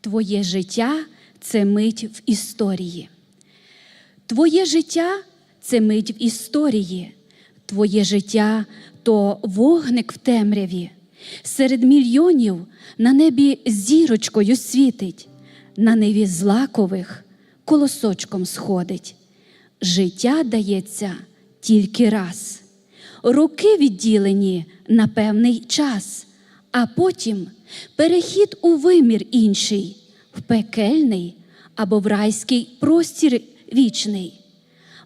Твоє життя це мить в історії. Твоє життя це мить в історії. Твоє життя то вогник в темряві. Серед мільйонів на небі зірочкою світить, на ниві злакових колосочком сходить. Життя дається тільки раз. Роки відділені на певний час, а потім перехід у вимір інший, в пекельний або в райський простір вічний.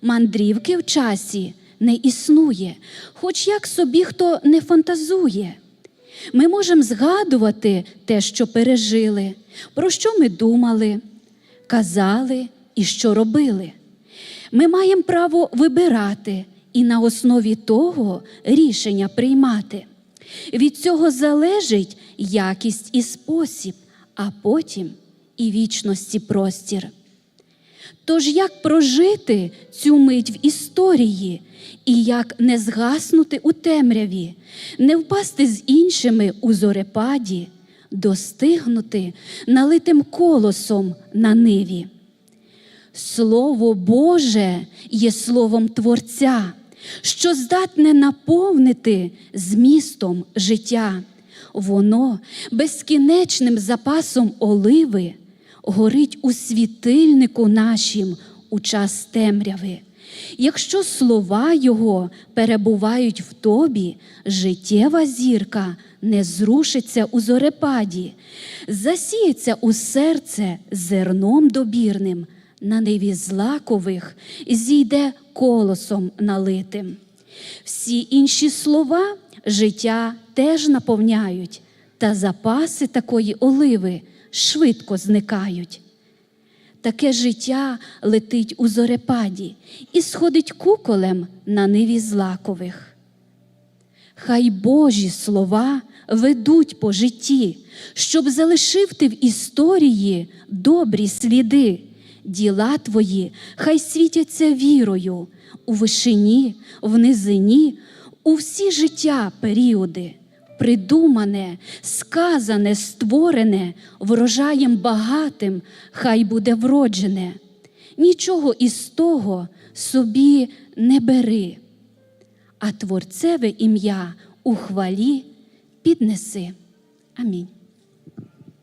Мандрівки в часі не існує, хоч як собі хто не фантазує. Ми можемо згадувати те, що пережили, про що ми думали, казали і що робили. Ми маємо право вибирати і на основі того рішення приймати. Від цього залежить якість і спосіб, а потім і вічності простір. Тож як прожити цю мить в історії, і як не згаснути у темряві, не впасти з іншими у зорепаді, достигнути налитим колосом на ниві? Слово Боже є словом Творця, що здатне наповнити змістом життя. Воно безкінечним запасом оливи горить у світильнику нашім у час темряви. Якщо слова Його перебувають в тобі, життєва зірка не зрушиться у зорепаді, засіється у серце зерном добірним, на ниві злакових зійде колосом налитим. Всі інші слова життя теж наповняють, та запаси такої оливи швидко зникають. Таке життя летить у зорепаді і сходить куколем на ниві злакових. Хай Божі слова ведуть по житті, щоб залишив ти в історії добрі сліди. Діла твої хай світяться вірою у вишині, в низині, у всі життя періоди, придумане, сказане, створене, врожаєм багатим, хай буде вроджене. Нічого із того собі не бери, а творцеве ім'я у хвалі піднеси. Амінь.